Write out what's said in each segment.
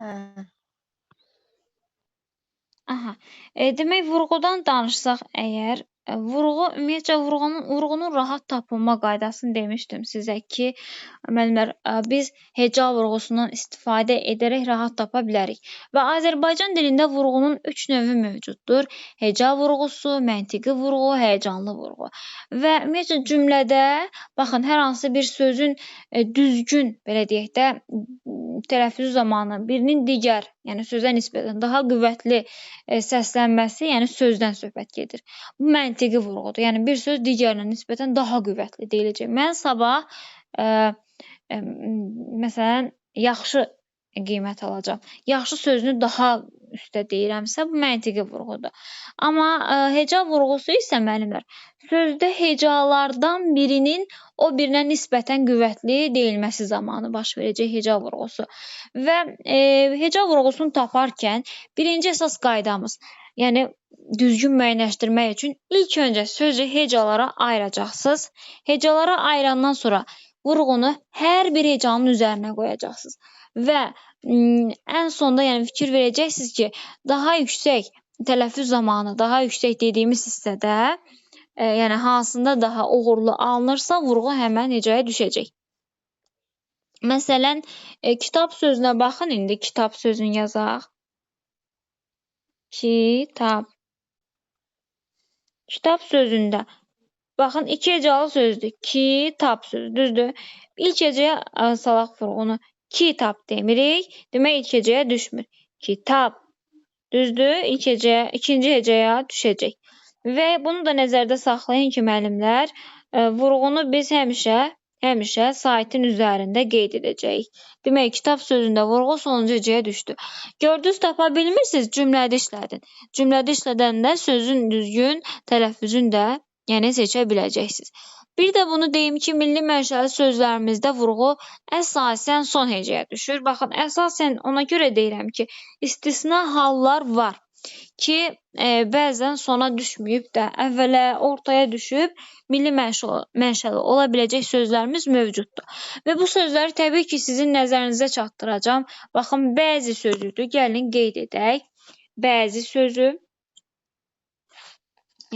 Hə. Aha. E, demək vurğudan danışsaq əgər, e, vurğu ümumiyyətcə vurğunun vurğunun rahat tapılma qaydasını demişdim sizə ki, müəllimlər, e, biz heca vurğusundan istifadə edərək rahat tapa bilərik. Və Azərbaycan dilində vurğunun 3 növü mövcuddur. Heca vurğusu, məntiqi vurğu, həyəcanlı vurğu. Və ümumiyyətcə cümlədə baxın hər hansı bir sözün e, düzgün, belə deyək də, tələffüzü zamanı birinin digər, yəni sözə nisbətən daha qüvvətli e, səslənməsi, yəni sözdən söhbət gedir. Bu məntiqi vurğudur. Yəni bir söz digərinə nisbətən daha qüvvətli deyiləcək. Mən sabah ə, ə, məsələn yaxşı qiymət alacağam. Yaxşı sözünü daha üstə deyirəmsə, bu məntiqi vurğudur. Amma ə, heca vurğusu isə müəllimlər, sözdə hecalardan birinin o birinə nisbətən qüvvətli deyilməsi zamanı baş verəcək heca vurğusu. Və e, heca vurğusunu taparkən birinci əsas qaydamız, yəni düzgün müəyyənləşdirmək üçün ilk öncə sözü hecalara ayıracaqsınız. Hecalara ayırandan sonra vurğunu hər bir hecanın üzərinə qoyacaqsınız və ən sonda yəni fikir verəcəksiniz ki, daha yüksək tələffüz zamanı, daha yüksək dediyimiz hissədə, e, yəni hansında daha uğurlu alınırsa, vurğu həmən hecaya düşəcək. Məsələn, e, kitab sözünə baxın, indi kitab sözünü yazaq. Kitab. Kitab sözündə baxın iki hecalı sözdür. Kitab sözü, düzdür? İlk hecəyə salaq vurğunu. Kitab demirik. Demək ilk hecəyə düşmür. Kitab. Düzdür? İlk hecəyə, ikinci hecəyə düşəcək. Və bunu da nəzərdə saxlayın ki, müəllimlər, e, vurğunu biz həmişə həmişə saytın üzərində qeyd edəcəyik. Demək, kitab sözündə vurğu sonuncu hecəyə düşdü. Gördünüz, tapa bilmirsiniz, cümlədə işlədin. Cümlədə işlədəndə sözün düzgün tələffüzünü də yəni seçə biləcəksiniz. Bir də bunu deyim ki, milli mənşəli sözlərimizdə vurğu əsasən son hecəyə düşür. Baxın, əsasən ona görə deyirəm ki, istisna hallar var ki, e, bəzən sona düşməyib də əvvələ, ortaya düşüb milli mənşəli, mənşəli ola biləcək sözlərimiz mövcuddur. Və bu sözləri təbii ki, sizin nəzərinizə çatdıracağam. Baxın, bəzi sözüdür. Gəlin qeyd edək. Bəzi sözü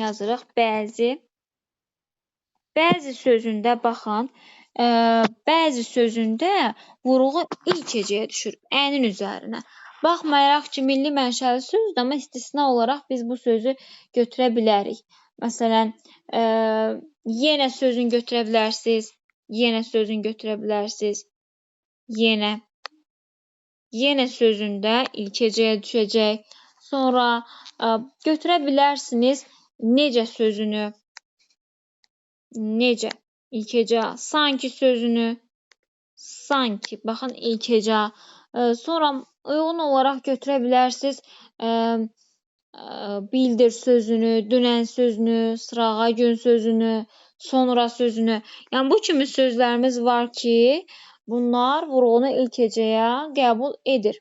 yazırıq. Bəzi. Bəzi sözündə baxın, ə, bəzi sözündə vurğu ilk hecəyə düşür, ənin üzərinə. Baxmayaraq ki, milli mənşəli sözdür, amma istisna olaraq biz bu sözü götürə bilərik. Məsələn, ə, yenə sözünü götürə bilərsiniz. Yenə sözünü götürə bilərsiniz. Yenə. Yenə sözündə ilk hecəyə düşəcək. Sonra ə, götürə bilərsiniz necə sözünü. Necə? İlk heca. Sanki sözünü. Sanki. Baxın ilk heca. Ə, sonra uyğun olaraq götürə bilərsiniz. Ə, ə, bildir sözünü, dünən sözünü, sırağa gün sözünü, sonra sözünü. Yəni bu kimi sözlərimiz var ki, bunlar vurğunu ilk hecəyə qəbul edir.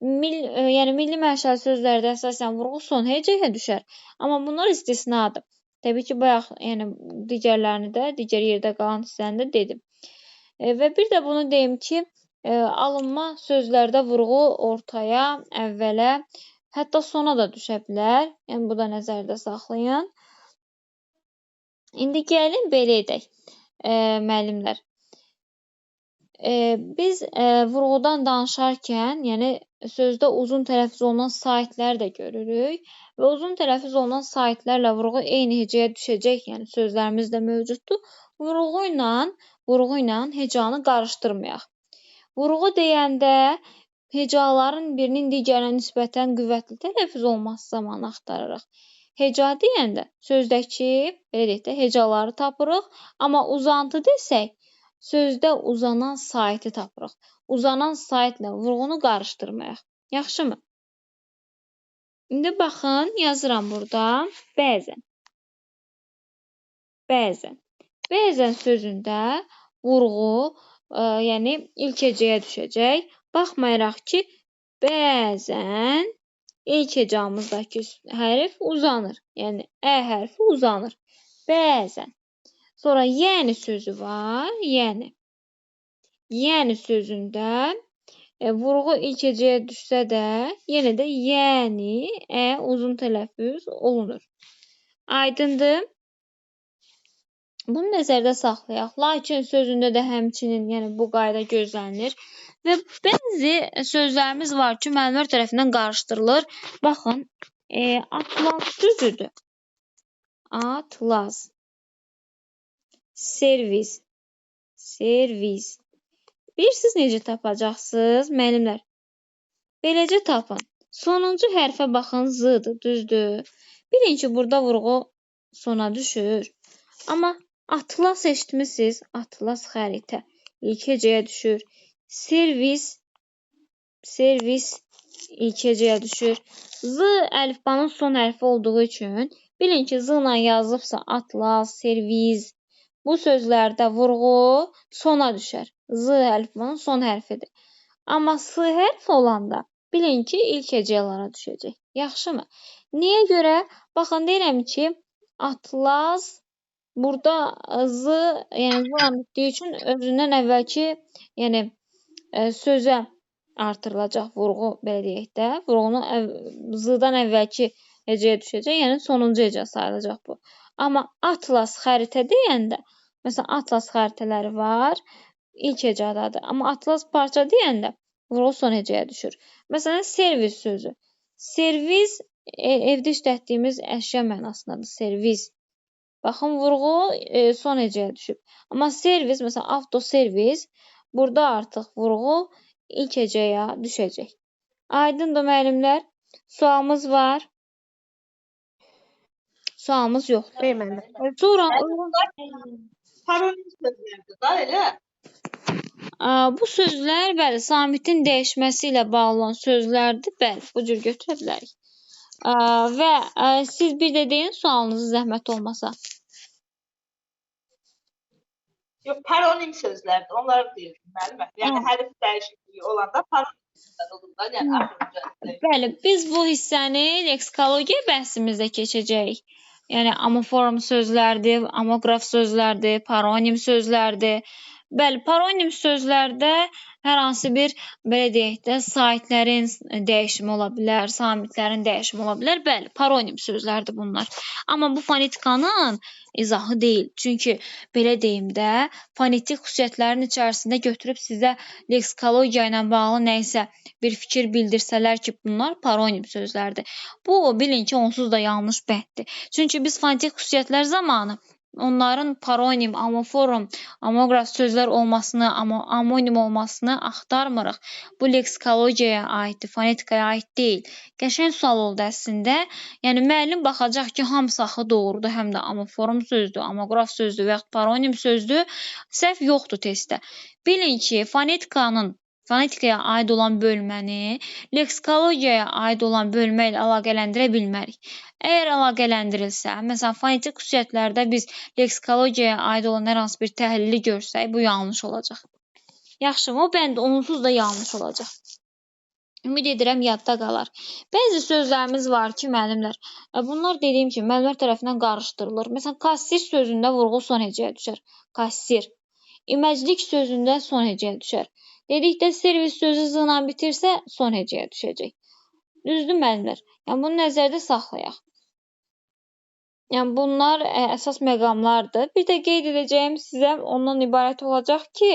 Mil, ə, yəni milli mənşəli sözlərdə əsasən vurğu son hecəyə düşər. Amma bunlar istisnadır. Təbii ki, bayaq yəni digərlərini də, digər yerdə qalan hissəni də dedim. E, və bir də bunu deyim ki, alınma sözlərdə vurğu ortaya, əvvələ, hətta sona da düşə bilər. Yəni bu da nəzərdə saxlayın. İndi gəlin belə edək, e, müəllimlər. Biz vurğudan danışarkən, yəni sözdə uzun tələffüz olunan saitlər də görürük və uzun tələffüz olunan saitlərlə vurğu eyni hecəyə düşəcək, yəni sözlərimiz də mövcuddur. Vurğu ilə, vurğu ilə hecanı qarışdırmayaq. Vurğu deyəndə hecaların birinin digərinə nisbətən qüvvətli tələffüz olması zamanı axtarırıq. Heca deyəndə sözdəki, belə deyək də, hecaları tapırıq, amma uzantı desək, sözdə uzanan saiti tapırıq. Uzanan saitlə vurğunu qarışdırmayaq. Yaxşımı? İndi baxın, yazıram burada. Bəzən. Bəzən. Bəzən sözündə vurğu ə, yəni ilk hecəyə düşəcək. Baxmayaraq ki, bəzən ilk hecamızdakı hərf uzanır. Yəni ə hərfi uzanır. Bəzən. Sonra yəni sözü var. Yəni. Yəni sözündə e, vurğu ilk hecəyə düşsə də, yenə də yəni ə uzun tələffüz olunur. Aydındır? Bunu nəzərdə saxlayaq. Lakin sözündə də həmçinin, yəni bu qayda gözlənilir. Və bəzi sözlərimiz var ki, müəllimlər tərəfindən qarışdırılır. Baxın, e, atlas sözüdür. Atlas. Servis. Servis. Bilirsiniz necə tapacaqsınız? Müəllimlər. Beləcə tapın. Sonuncu hərfə baxın, z-dır, düzdür? Bilin ki, burada vurğu sona düşür. Amma atlas eşitmisiniz? Atlas xəritə. İlk hecəyə düşür. Servis, servis ilk hecəyə düşür. Z əlifbanın son hərfi olduğu üçün bilin ki, z ilə yazılıbsa atlas, servis bu sözlərdə vurğu sona düşər. Z əlifbanın son hərfidir. Amma S hərfi olanda bilin ki, ilk hecələrə düşəcək. Yaxşımı? Niyə görə? Baxın deyirəm ki, atlas burada z, yəni z etdiyi üçün özündən əvvəlki, yəni ə, sözə artırılacaq vurğu belə deyək də. Vurğunun z-dan əvvəlki hecəyə düşəcək, yəni sonuncu hecə sayılacaq bu. Amma atlas xəritə deyəndə, məsələn atlas xəritələri var, ilk hecədadır. Amma atlas parça deyəndə vurğu son hecəyə düşür. Məsələn, servis sözü. Servis e, evdə işlətdiyimiz əşya mənasındadır. Servis. Baxın, vurğu e, son hecəyə düşüb. Amma servis, məsələn, avtoservis, burada artıq vurğu ilk hecəyə düşəcək. Aydındır müəllimlər? Sualımız var. Sualımız yoxdur. Sonra Paronim sözlərdir da elə. Bu sözlər bəli, samitin dəyişməsi ilə bağlı olan sözlərdir. Bəli, bu cür götürə bilərik. Və siz bir də deyin sualınızı zəhmət olmasa. Yox, paronim sözlərdir. Onları deyirdim müəllimə. Yəni Hə. hərf dəyişikliyi olanda paronim sözlər olur da, yəni Hı. axırıncı. Bəli, biz bu hissəni leksikologiya bəhsimizdə keçəcəyik. Yəni amoform sözlərdir, amoqraf sözlərdir, paronim sözlərdir. Bəli, paronim sözlərdə hər hansı bir belə deyək də saitlərin dəyişimi ola bilər, samitlərin dəyişimi ola bilər. Bəli, paronim sözlərdir bunlar. Amma bu fonetikanın izahı deyil. Çünki belə deyim də, fonetik xüsusiyyətlərin içərisində götürüb sizə leksikologiya ilə bağlı nə isə bir fikir bildirsələr ki, bunlar paronim sözlərdir. Bu bilin ki, onsuz da yanlış bəhsdir. Çünki biz fonetik xüsusiyyətlər zamanı onların paronim, amoforum, amoqraf sözlər olmasını, amonim olmasını axtarmırıq. Bu leksikologiyaya aiddir, fonetikaya aid deyil. Qəşəng sual oldu əslində. Yəni müəllim baxacaq ki, hamısı axı doğrudur, həm də amoforum sözdür, amoqraf sözdür və yaxud paronim sözdür. Səhv yoxdur testdə. Bilin ki, fonetikanın fonetikaya aid olan bölməni leksikologiyaya aid olan bölmə ilə əlaqələndirə bilmərik. Əgər əlaqələndirilsə, məsələn, fonetik xüsusiyyətlərdə biz leksikologiyaya aid olan hər hansı bir təhlili görsək, bu yanlış olacaq. Yaxşımı? O bənd onsuz da yanlış olacaq. Ümid edirəm yadda qalar. Bəzi sözlərimiz var ki, müəllimlər, ə, bunlar dediyim kimi müəllimlər tərəfindən qarışdırılır. Məsələn, kassir sözündə vurğu son hecəyə düşər. Kassir. İməclik sözündə son hecəyə düşər. Dedikdə servis sözü z ilə bitirsə, son hecəyə düşəcək. Düzdür müəllimlər? Yəni bunu nəzərdə saxlayaq. Yəni bunlar ə, əsas məqamlardır. Bir də qeyd edəcəyim sizə ondan ibarət olacaq ki,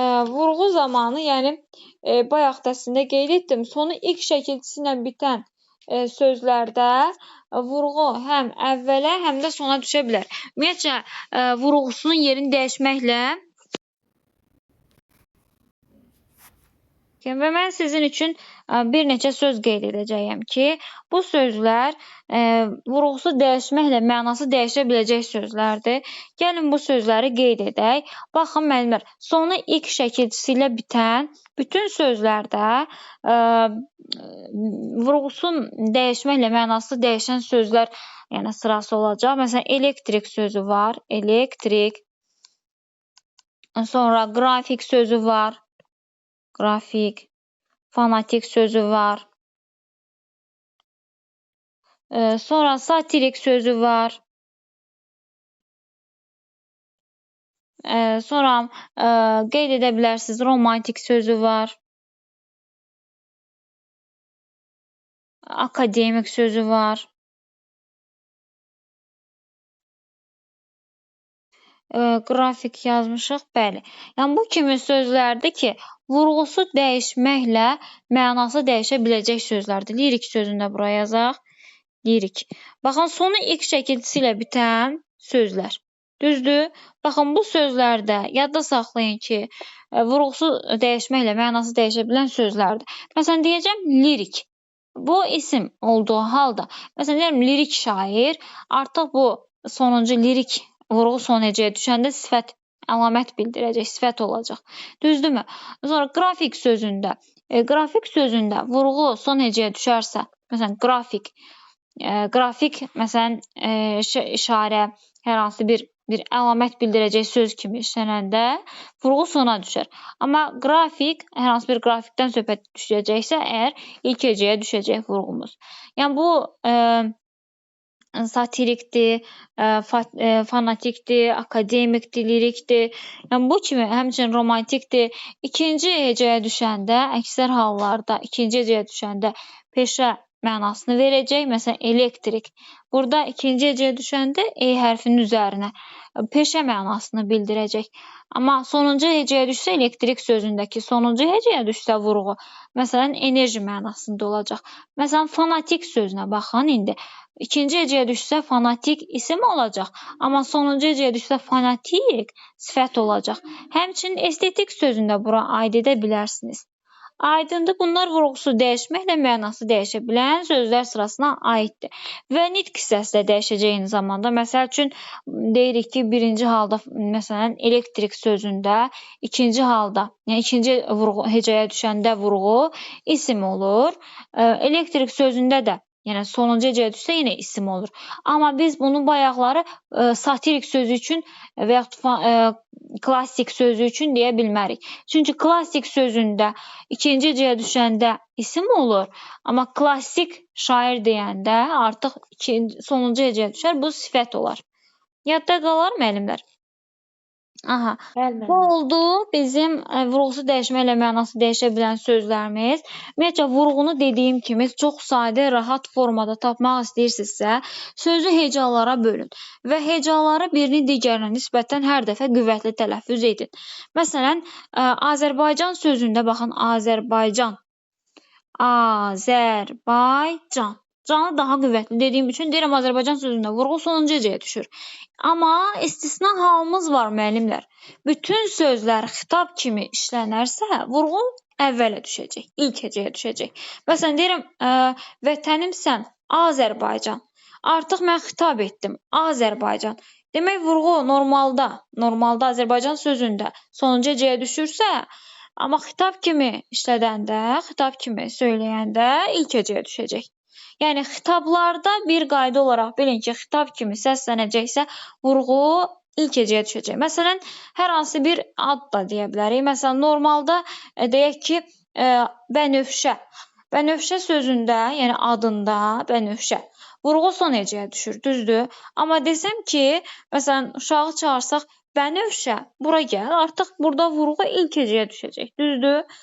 ə, vurğu zamanı, yəni e, bayaq da əslində qeyd etdim, sonu ilk şəkilçisi ilə bitən e, sözlərdə ə, vurğu həm əvvələ, həm də sona düşə bilər. Ümumiyyətcə ə, vurğusunun yerini dəyişməklə Və mən sizin üçün ə, bir neçə söz qeyd edəcəyəm ki, bu sözlər ə, vurğusu dəyişməklə mənası dəyişə biləcək sözlərdir. Gəlin bu sözləri qeyd edək. Baxın müəllimlər, sonu ilk şəkilçisi ilə bitən bütün sözlərdə ə, vurğusun dəyişməklə mənası dəyişən sözlər, yəni sırası olacaq. Məsələn, elektrik sözü var, elektrik. Sonra qrafik sözü var qrafik, fanatik sözü var. E, sonra satirik sözü var. E, sonra e, qeyd edə bilərsiniz romantik sözü var. Akademik sözü var. ə, qrafik yazmışıq, bəli. Yəni bu kimi sözlərdir ki, vurğusu dəyişməklə mənası dəyişə biləcək sözlərdir. Lirik sözünü də bura yazaq. Lirik. Baxın, sonu x şəkiltisi ilə bitən sözlər. Düzdür? Baxın, bu sözlərdə yadda saxlayın ki, ə, vurğusu dəyişməklə mənası dəyişə bilən sözlərdir. Məsələn, deyəcəm lirik. Bu isim olduğu halda, məsələn, deyirəm lirik şair, artıq bu sonuncu lirik vurğu son hecəyə düşəndə sifət əlamət bildirəcək, sifət olacaq. Düzdürmü? Sonra qrafik sözündə, e, qrafik sözündə vurğu son hecəyə düşərsə, məsələn, qrafik, e, qrafik məsələn, e, iş- işarə, hər hansı bir bir əlamət bildirəcək söz kimi işlənəndə vurğu sona düşər. Amma qrafik, hər hansı bir qrafikdən söhbət düşəcəksə, əgər ilk hecəyə düşəcək vurğumuz. Yəni bu e, satirikdir, fanatikdir, akademikdir, lirikdir. Yəni bu kimi həmçinin romantikdir. İkinci hecəyə düşəndə, əksər hallarda ikinci hecəyə düşəndə peşə mənasını verəcək. Məsələn, elektrik. Burada ikinci hecəyə düşəndə e hərfinin üzərinə peşə mənasını bildirəcək. Amma sonuncu hecəyə düşsə elektrik sözündəki sonuncu hecəyə düşsə vurğu, məsələn, enerji mənasında olacaq. Məsələn, fanatik sözünə baxın indi. İkinci hecəyə düşsə fanatik isim olacaq, amma sonuncu hecəyə düşsə fanatik sifət olacaq. Həmçinin estetik sözünü də bura aid edə bilərsiniz. Aydındır, bunlar vurğusu dəyişməklə mənası dəyişə bilən sözlər sırasına aiddir. Və nitq hissəsi də dəyişəcək eyni zamanda. Məsəl üçün deyirik ki, birinci halda məsələn elektrik sözündə, ikinci halda, yəni ikinci vurğu hecəyə düşəndə vurğu isim olur. Elektrik sözündə də Yəni sonuncu hecəyə düşsə yenə isim olur. Amma biz bunu bayaqları ə, satirik sözü üçün və yaxud ə, klassik sözü üçün deyə bilmərik. Çünki klassik sözündə ikinci hecəyə düşəndə isim olur, amma klassik şair deyəndə artıq ikinci sonuncu hecəyə düşər, bu sifət olar. Yadda qalar müəllimlər? Aha. Bəli, Bu oldu bizim ə, vurğusu dəyişməklə mənası dəyişə bilən sözlərimiz. Ümumiyyətcə vurğunu dediyim kimi çox sadə, rahat formada tapmaq istəyirsinizsə, sözü hecalara bölün və hecaları birini digərinə nisbətən hər dəfə qüvvətli tələffüz edin. Məsələn, ə, Azərbaycan sözündə baxın, Azərbaycan. Azərbaycan. Canı daha qüvvətli dediyim üçün deyirəm Azərbaycan sözündə vurğu sonuncu hecəyə düşür. Amma istisna halımız var müəllimlər. Bütün sözlər xitab kimi işlənərsə, vurğu əvvələ düşəcək, ilk hecəyə düşəcək. Məsələn deyirəm, ə, vətənimsən Azərbaycan. Artıq mən xitab etdim. Azərbaycan. Demək vurğu normalda, normalda Azərbaycan sözündə sonuncu hecəyə düşürsə, amma xitab kimi işlədəndə, xitab kimi söyləyəndə ilk hecəyə düşəcək. Yəni xitablarda bir qayda olaraq bilin ki, xitab kimi səslənəcəksə, vurğu ilk hecəyə düşəcək. Məsələn, hər hansı bir ad da deyə bilərik. Məsələn, normalda e, deyək ki, e, Bənövşə. Bənövşə sözündə, yəni adında Bənövşə. Vurğu son hecəyə düşür, düzdür? Amma desəm ki, məsələn, uşağı çağırsaq, Bənövşə, bura gəl, artıq burada vurğu ilk hecəyə düşəcək, düzdür?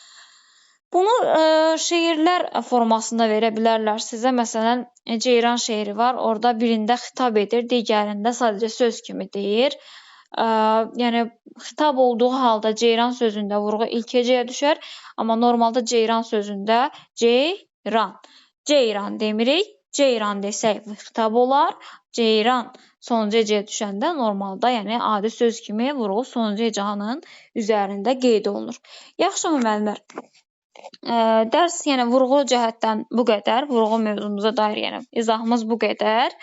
Bunu ə, şeirlər formasında verə bilərlər sizə. Məsələn, e, Ceyran şeiri var. Orda birində xitab edir, digərində sadəcə söz kimi deyir. Ə, yəni xitab olduğu halda Ceyran sözündə vurğu ilk hecəyə düşər, amma normalda Ceyran sözündə Ceyran. Ceyran demirik. Ceyran desək xitab olar. Ceyran sonuncu hecəyə düşəndə normalda, yəni adi söz kimi vurğu sonuncu hecanın üzərində qeyd olunur. Yaxşımı müəllimlər? Dərs yəni vurğu cəhətdən bu qədər. Vurğu mövzumuza dair yəni izahımız bu qədər.